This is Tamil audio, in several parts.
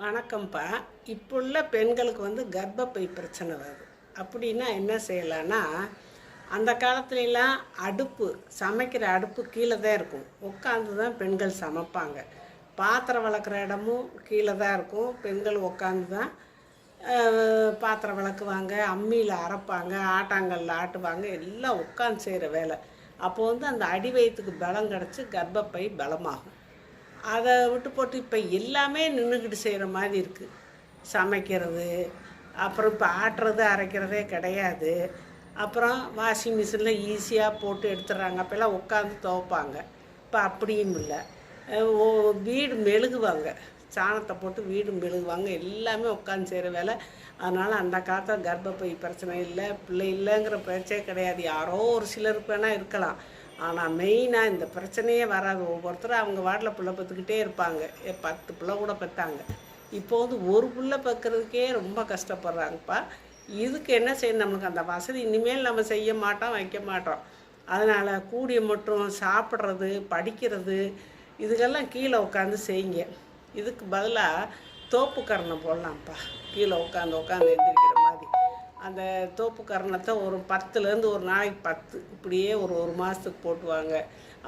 வணக்கம்ப்பா. இப்போ உள்ள பெண்களுக்கு வந்து கர்ப்பப்பை பிரச்சனை வருது. அப்படின்னா என்ன செய்யலான்னா அந்த காலத்துலலாம் அடுப்பு சமைக்கிற அடுப்பு கீழே தான் இருக்கும். உட்காந்து தான் பெண்கள் சமைப்பாங்க. பாத்திரம் வளர்க்குற இடமும் கீழே தான் இருக்கும். பெண்கள் உட்காந்து தான் பாத்திரம் விளக்குவாங்க அம்மியில் அரைப்பாங்க ஆட்டாங்கல்ல ஆட்டுவாங்க எல்லாம் உட்காந்து செய்கிற வேலை. அப்போது வந்து அந்த அடி வயிற்றுக்கு பலம் கிடச்சி கர்ப்பப்பை பலமாகும். அதை விட்டு போட்டு இப்போ எல்லாமே நின்றுக்கிட்டு செய்கிற மாதிரி இருக்குது சமைக்கிறது அப்புறம் இப்போ ஆட்டுறது அரைக்கிறதே கிடையாது. அப்புறம் வாஷிங் மிஷினில் ஈஸியாக போட்டு எடுத்துடுறாங்க. அப்போல்லாம் உட்காந்து துவைப்பாங்க. இப்போ அப்படியும் இல்லை. ஓ- வீடு மெழுகுவாங்க. சாணத்தை போட்டு வீடு மெழுகுவாங்க. எல்லாமே உட்காந்து செய்கிற வேலை. அதனால் அந்த காலத்தில் கர்ப்பப்பை பிரச்சனை இல்லை பிள்ளை இல்லைங்கிற பிரச்சனை கிடையாது. யாரோ ஒரு சிலருக்கு வேணால் இருக்கலாம். ஆனால் மெயினாக இந்த பிரச்சனையே வராது. ஒவ்வொருத்தரும் அவங்க வாட்டில் பிள்ளை பத்துக்கிட்டே இருப்பாங்க. ஏ, பத்து பிள்ளை கூட பெற்றாங்க இப்போ வந்து ஒரு பிள்ளை பெக்கிறதுக்கே ரொம்ப கஷ்டப்படுறாங்கப்பா. இதுக்கு என்ன செய்யணும்? நம்மளுக்கு அந்த வசதி இனிமேல் நம்ம செய்ய மாட்டோம் வைக்க மாட்டோம். அதனால் கூடிய மட்டும் சாப்பிட்றது படிக்கிறது இதுக்கெல்லாம் கீழே உட்காந்து செய்யுங்க. இதுக்கு பதிலாக தோப்புக்கரணம் போடலாம்ப்பா. கீழே உட்காந்து உட்காந்து எழுந்திரிக்கிற அந்த தோப்பு கரணத்தை ஒரு பத்துலேருந்து ஒரு நாளைக்கு பத்து இப்படியே ஒரு ஒரு மாதத்துக்கு போட்டுவாங்க.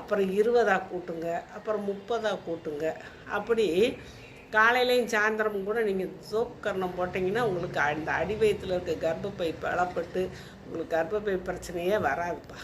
அப்புறம் இருபதா கூட்டுங்க அப்புறம் முப்பதா கூட்டுங்க. அப்படி காலையிலையும் சாயந்தரமும் கூட நீங்கள் சோப்பு கரணம் போட்டிங்கன்னா உங்களுக்கு அந்த அடி இருக்க கர்ப்பப்பை பலப்பட்டு உங்களுக்கு கர்ப்பப்பை பிரச்சனையே வராதுப்பா.